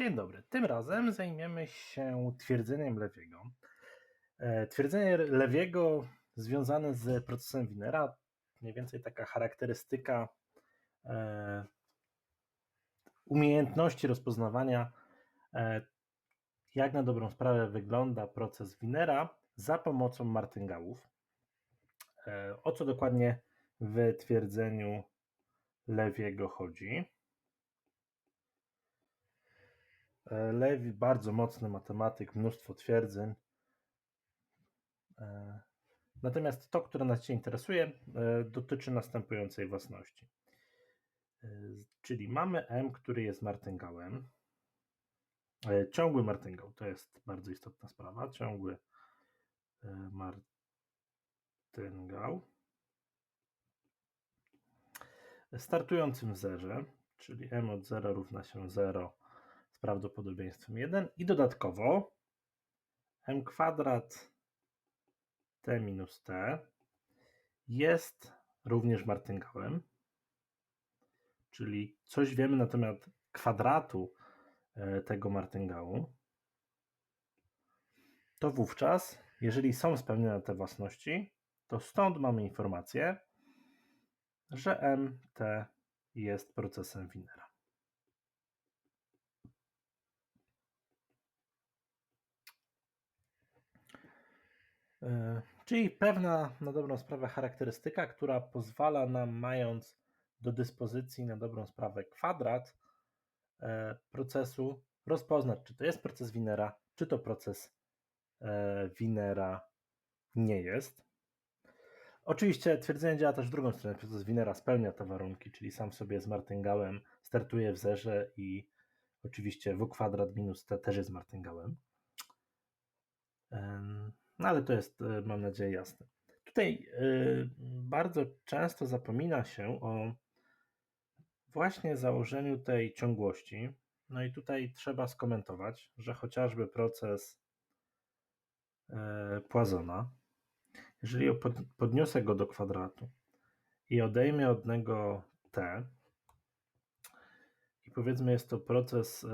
Dzień dobry. Tym razem zajmiemy się twierdzeniem Lewiego. E, Twierdzenie Lewiego związane z procesem Winera, mniej więcej taka charakterystyka e, umiejętności rozpoznawania, e, jak na dobrą sprawę wygląda proces Winera za pomocą martyngałów. O co dokładnie w twierdzeniu Lewiego chodzi? Lewi bardzo mocny matematyk, mnóstwo twierdzeń. E, Natomiast to, które nas dzisiaj interesuje, e, dotyczy następującej własności. E, Czyli mamy M, który jest martyngałem. E, Ciągły martyngał to jest bardzo istotna sprawa. Ciągły e, martyngał. Startującym w zerze, czyli M od 0 równa się 0 z prawdopodobieństwem 1 i dodatkowo m kwadrat t minus t jest również martyngałem, czyli coś wiemy na temat kwadratu e, tego martyngału, to wówczas, jeżeli są spełnione te własności, to stąd mamy informację, że mt jest procesem Winera. Czyli pewna na dobrą sprawę charakterystyka, która pozwala nam, mając do dyspozycji na dobrą sprawę kwadrat e, procesu, rozpoznać, czy to jest proces Winera, czy to proces e, Winera nie jest. Oczywiście twierdzenie działa też w drugą stronę. Proces Winera spełnia te warunki, czyli sam sobie jest martyngałem, startuje w zerze i oczywiście w kwadrat minus t też jest martyngałem. No ale to jest, e, mam nadzieję, jasne. Tutaj e, bardzo często zapomina się o właśnie założeniu tej ciągłości. No i tutaj trzeba skomentować, że chociażby proces e, Poissona, jeżeli pod- podniosę go do kwadratu i odejmę od niego t, i powiedzmy jest to proces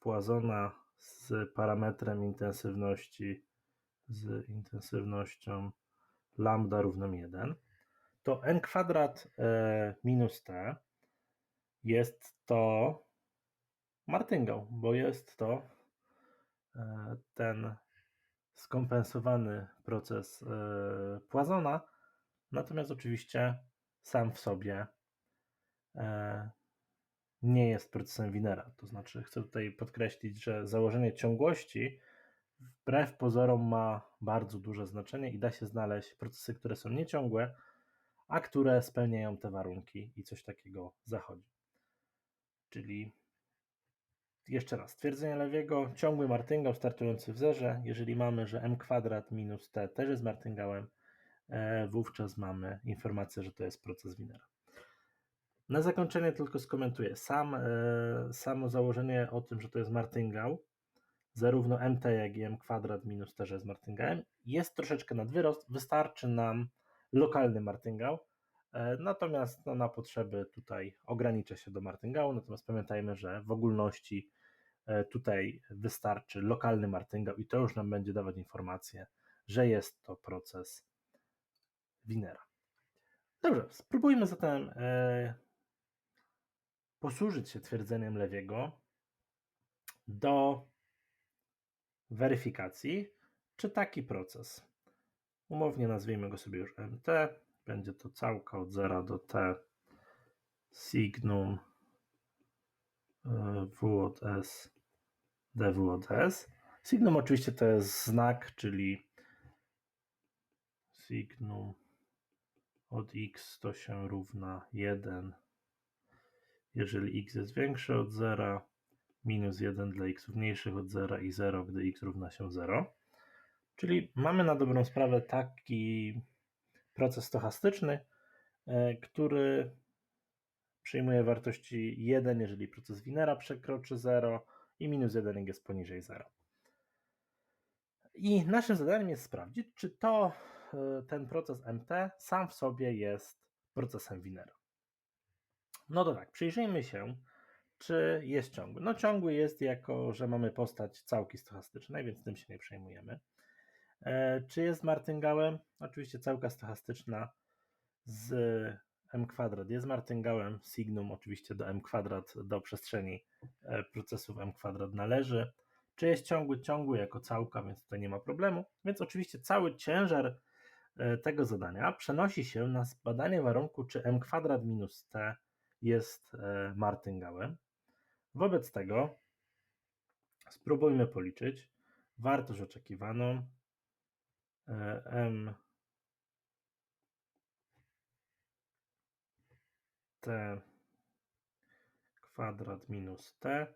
Poissona z parametrem intensywności, z intensywnością lambda równą 1, to n kwadrat e, minus t jest to martyngał, bo jest to e, ten skompensowany proces e, Poissona, natomiast oczywiście sam w sobie nie jest procesem Winera. To znaczy, chcę tutaj podkreślić, że założenie ciągłości wbrew pozorom ma bardzo duże znaczenie i da się znaleźć procesy, które są nieciągłe, a które spełniają te warunki i coś takiego zachodzi. Czyli jeszcze raz, twierdzenie Lewiego, ciągły martyngał startujący w zerze, jeżeli mamy, że m kwadrat minus t też jest martyngałem, e, wówczas mamy informację, że to jest proces Winera. Na zakończenie tylko skomentuję. Sam, e, samo założenie o tym, że to jest martyngał, zarówno mt, jak i m kwadrat minus t, że jest martyngałem, jest troszeczkę nadwyrost. Wystarczy nam lokalny martyngał, e, natomiast no, na potrzeby tutaj ograniczę się do martyngału, natomiast pamiętajmy, że w ogólności e, tutaj wystarczy lokalny martyngał i to już nam będzie dawać informację, że jest to proces Winera. Dobrze, spróbujmy zatem e, posłużyć się twierdzeniem Lewiego do weryfikacji, czy taki proces, umownie nazwijmy go sobie już MT, będzie to całka od 0 do T signum e, W od S dW od S. Signum oczywiście to jest znak, czyli signum od x to się równa 1, jeżeli x jest większe od 0, minus 1 dla x mniejszych od 0 i 0, gdy x równa się 0. Czyli mamy na dobrą sprawę taki proces stochastyczny, e, który przyjmuje wartości 1, jeżeli proces Winera przekroczy 0 i minus 1, jak jest poniżej 0. I naszym zadaniem jest sprawdzić, czy to e, ten proces MT sam w sobie jest procesem Winera. No to tak, przyjrzyjmy się czy jest ciągły? No ciągły jest jako, że mamy postać całki stochastycznej, więc tym się nie przejmujemy. E, czy jest martyngałem? Oczywiście całka stochastyczna z m kwadrat jest martyngałem, signum oczywiście do m kwadrat, do przestrzeni e, procesów m kwadrat należy. Czy jest ciągły? Ciągły jako całka, więc tutaj nie ma problemu. Więc oczywiście cały ciężar e, tego zadania przenosi się na badanie warunku, czy m kwadrat minus t jest martyngałem. Wobec tego spróbujmy policzyć wartość oczekiwaną m t kwadrat minus t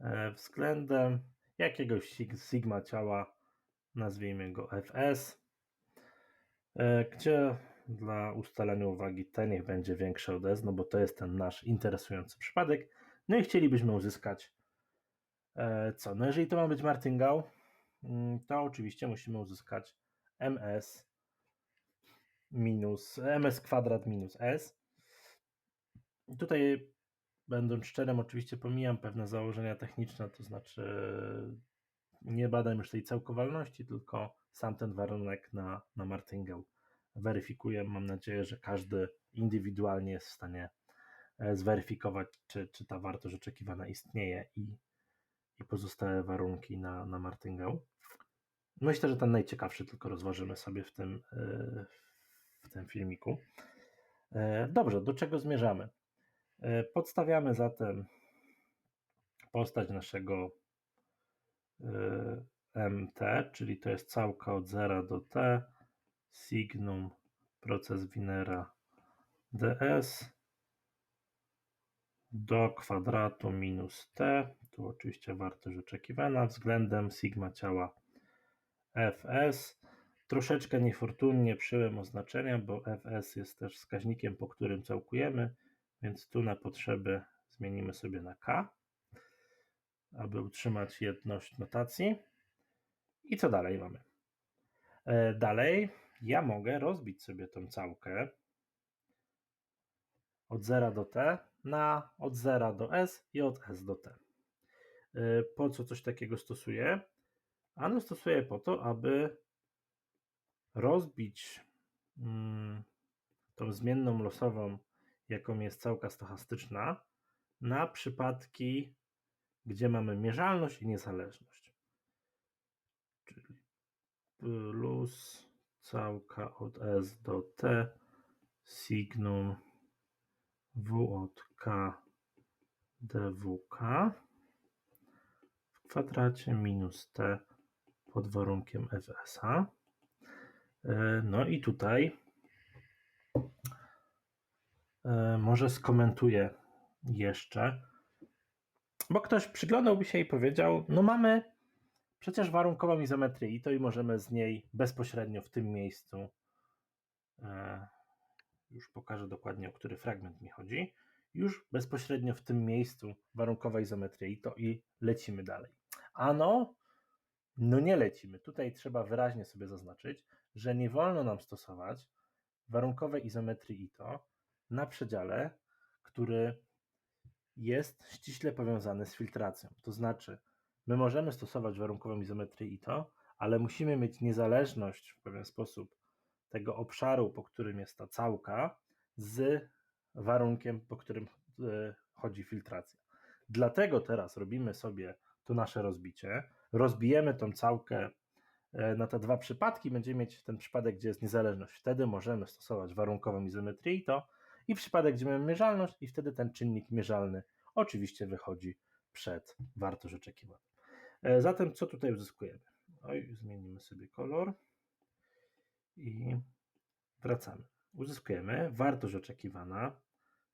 e, względem jakiegoś sigma ciała, nazwijmy go fs, e, gdzie dla ustalenia uwagi t niech będzie większe od s, no bo to jest ten nasz interesujący przypadek. No i chcielibyśmy uzyskać e, co? No jeżeli to ma być martingale, mm, to oczywiście musimy uzyskać ms minus ms kwadrat minus s, Tutaj, będąc szczerym, oczywiście pomijam pewne założenia techniczne, to znaczy nie badam już tej całkowalności, tylko sam ten warunek na, na weryfikuję. Mam nadzieję, że każdy indywidualnie jest w stanie zweryfikować, czy, czy ta wartość oczekiwana istnieje i, i pozostałe warunki na, na martingale. Myślę, że ten najciekawszy tylko rozważymy sobie w tym, e, w tym filmiku. E, dobrze, do czego zmierzamy? E, podstawiamy zatem postać naszego e, MT, czyli to jest całka od 0 do T, signum proces Winera ds do kwadratu minus t, tu oczywiście wartość oczekiwana, względem sigma ciała fs. Troszeczkę niefortunnie przyjąłem oznaczenia, bo fs jest też wskaźnikiem, po którym całkujemy, więc tu na potrzeby zmienimy sobie na K, aby utrzymać jedność notacji. I co dalej mamy? E, dalej ja mogę rozbić sobie tą całkę od 0 do T na od 0 do S i od S do T. E, po co coś takiego stosuję? Ano stosuję po to, aby rozbić mm, tą zmienną losową jaką jest całka stochastyczna, na przypadki, gdzie mamy mierzalność i niezależność. Czyli plus całka od S do T signum W od K dwk w kwadracie minus T pod warunkiem FSA. E, no i tutaj E, może skomentuję jeszcze, bo ktoś przyglądałby się i powiedział, no mamy przecież warunkową izometrię i to i możemy z niej bezpośrednio w tym miejscu, e, już pokażę dokładnie o który fragment mi chodzi, już bezpośrednio w tym miejscu warunkowa izometria i to i lecimy dalej. Ano, no nie lecimy. Tutaj trzeba wyraźnie sobie zaznaczyć, że nie wolno nam stosować warunkowej izometrii i to, na przedziale, który jest ściśle powiązany z filtracją. To znaczy, my możemy stosować warunkową izometrię ITO, ale musimy mieć niezależność w pewien sposób tego obszaru, po którym jest ta całka, z warunkiem, po którym e, chodzi filtracja. Dlatego teraz robimy sobie to nasze rozbicie, rozbijemy tą całkę e, na te dwa przypadki, będziemy mieć ten przypadek, gdzie jest niezależność. Wtedy możemy stosować warunkową izometrię ITO, i przypadek, gdzie mamy mierzalność i wtedy ten czynnik mierzalny oczywiście wychodzi przed wartość oczekiwaną. E, zatem co tutaj uzyskujemy? Oj, zmienimy sobie kolor i wracamy. Uzyskujemy. Wartość oczekiwana,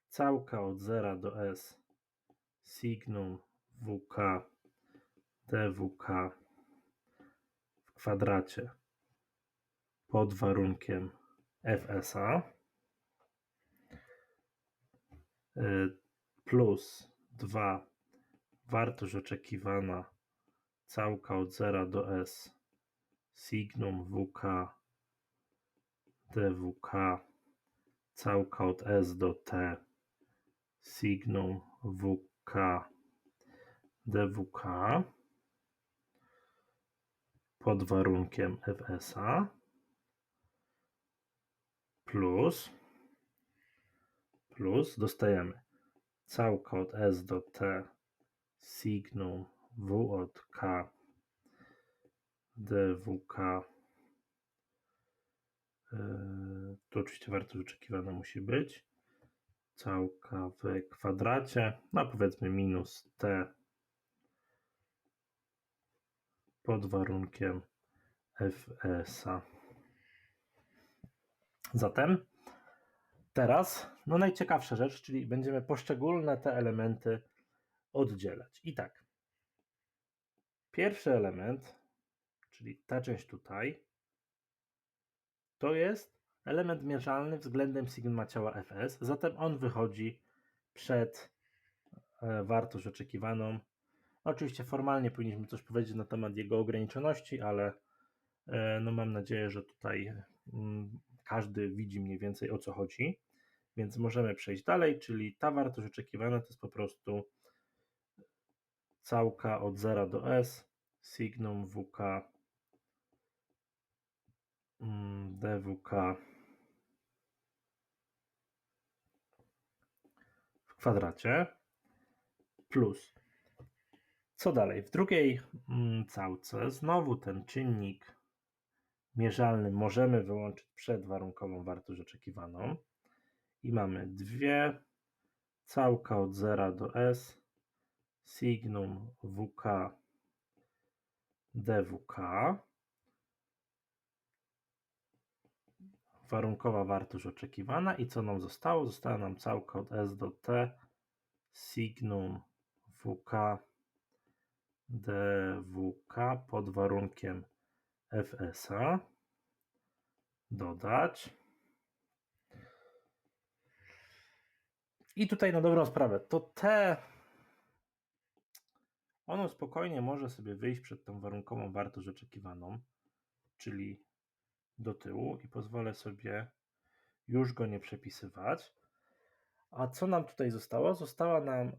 całka od 0 do S. Signum WK dWK w kwadracie pod warunkiem FSA Y, plus 2 wartość oczekiwana. Całka od 0 do S. Signum WK dWK całka od S do T signum W dwk pod warunkiem fsa plus plus dostajemy całka od s do t signum w od k dwk Tu oczywiście wartość oczekiwana musi być. Całka w kwadracie, no powiedzmy minus t pod warunkiem fsa. Zatem teraz, no najciekawsza rzecz, czyli będziemy poszczególne te elementy oddzielać. I tak, pierwszy element, czyli ta część tutaj, to jest element mierzalny względem sigma ciała Fs, zatem on wychodzi przed e, wartość oczekiwaną. Oczywiście formalnie powinniśmy coś powiedzieć na temat jego ograniczoności, ale e, no mam nadzieję, że tutaj mm, każdy widzi mniej więcej o co chodzi. Więc możemy przejść dalej, czyli ta wartość oczekiwana to jest po prostu całka od 0 do s signum wk dwk w kwadracie. Plus. Co dalej? W drugiej mm, całce znowu ten czynnik mierzalny możemy wyłączyć przed warunkową wartość oczekiwaną. I mamy dwie. Całka od 0 do s. Signum wk dwk warunkowa wartość oczekiwana i co nam zostało? Została nam całka od s do t signum wk dwk pod warunkiem fsa dodać i tutaj na dobrą sprawę to t ono spokojnie może sobie wyjść przed tą warunkową wartość oczekiwaną czyli do tyłu i pozwolę sobie już go nie przepisywać. A co nam tutaj zostało? Została nam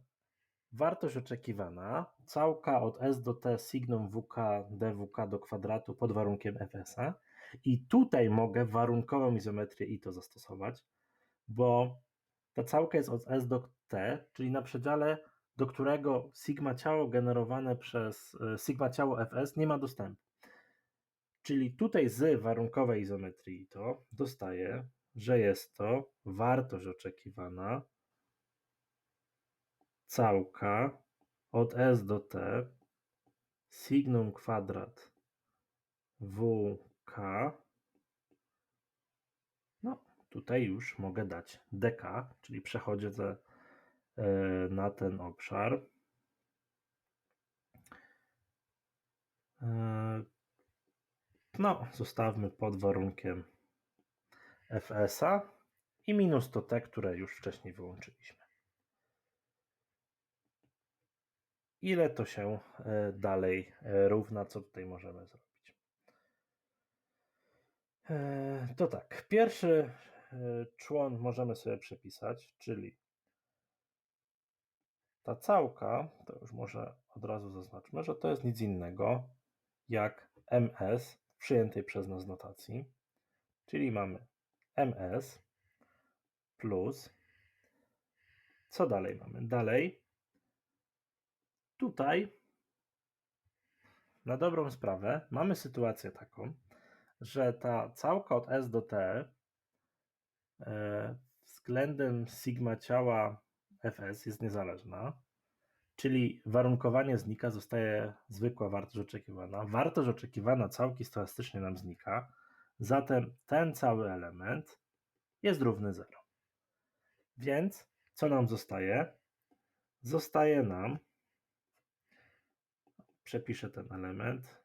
wartość oczekiwana, całka od s do t signum wk dwk do kwadratu pod warunkiem fsa i tutaj mogę warunkową izometrię i to zastosować, bo ta całka jest od s do t, czyli na przedziale, do którego sigma ciało generowane przez e, sigma ciało fs nie ma dostępu. Czyli tutaj z warunkowej izometrii to dostaję, że jest to wartość oczekiwana całka od s do t signum kwadrat wk no tutaj już mogę dać dk, czyli przechodzę e, na ten obszar. No, zostawmy pod warunkiem fs-a i minus to te, które już wcześniej wyłączyliśmy. Ile to się e, dalej e, równa, co tutaj możemy zrobić? E, to tak, pierwszy człon możemy sobie przepisać, czyli ta całka, to już może od razu zaznaczmy, że to jest nic innego jak ms przyjętej przez nas notacji, czyli mamy ms plus co dalej mamy? Dalej tutaj na dobrą sprawę mamy sytuację taką, że ta całka od S do T e, względem sigma ciała Fs jest niezależna, czyli warunkowanie znika, zostaje zwykła wartość oczekiwana. Wartość oczekiwana całki stochastycznie nam znika, zatem ten cały element jest równy 0. Więc co nam zostaje? Zostaje nam, przepiszę ten element,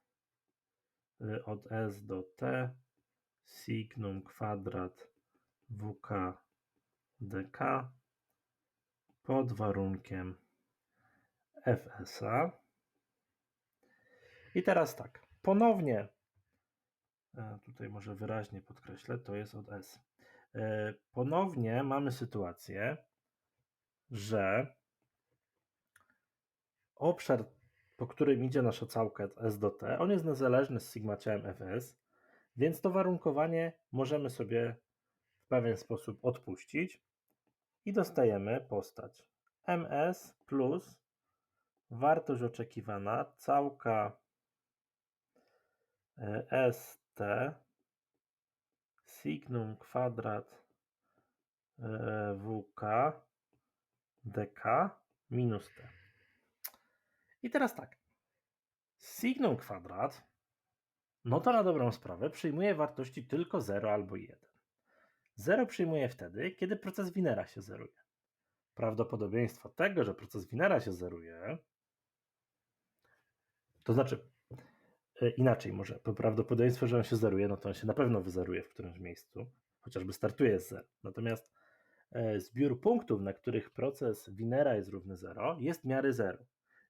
y, od S do T signum kwadrat WK dk pod warunkiem FSA. I teraz tak, ponownie, e, tutaj może wyraźnie podkreślę, to jest od S. E, ponownie mamy sytuację, że obszar, po którym idzie nasza całka S do T, on jest niezależny z sigma ciałem Fs, więc to warunkowanie możemy sobie w pewien sposób odpuścić i dostajemy postać ms plus wartość oczekiwana całka e, st signum kwadrat e, wk dk minus t. I teraz tak. Signum kwadrat, no to na dobrą sprawę przyjmuje wartości tylko 0 albo 1. 0 przyjmuje wtedy, kiedy proces Winera się zeruje. Prawdopodobieństwo tego, że proces Winera się zeruje, to znaczy e, inaczej może, prawdopodobieństwo, że on się zeruje, no to on się na pewno wyzeruje w którymś miejscu, chociażby startuje z 0. Natomiast e, zbiór punktów, na których proces Winera jest równy 0, jest miary 0.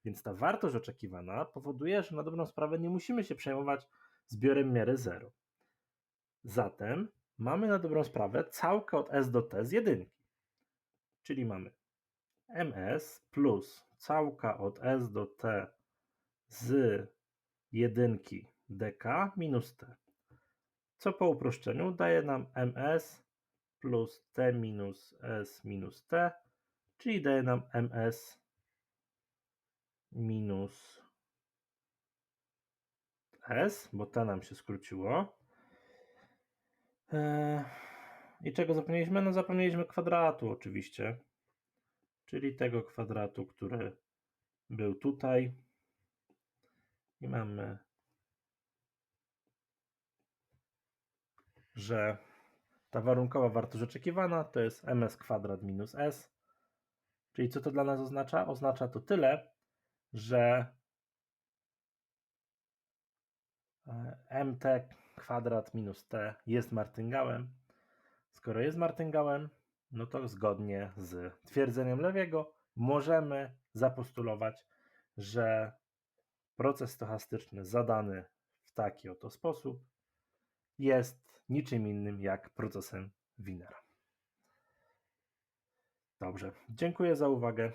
Więc ta wartość oczekiwana powoduje, że na dobrą sprawę nie musimy się przejmować zbiorem miary 0. Zatem mamy na dobrą sprawę całkę od S do T z jedynki. Czyli mamy ms plus całka od S do T z jedynki dk minus t. Co po uproszczeniu daje nam ms plus t minus s minus t, czyli daje nam ms minus s, bo t nam się skróciło. Eee, I czego zapomnieliśmy? No zapomnieliśmy kwadratu oczywiście, czyli tego kwadratu, który był tutaj. I mamy, że ta warunkowa wartość oczekiwana to jest ms kwadrat minus s. Czyli co to dla nas oznacza? Oznacza to tyle, że e, mt kwadrat minus t jest martyngałem. Skoro jest martyngałem, no to zgodnie z twierdzeniem Lewiego możemy zapostulować, że proces stochastyczny zadany w taki oto sposób jest niczym innym jak procesem Winera. Dobrze, dziękuję za uwagę.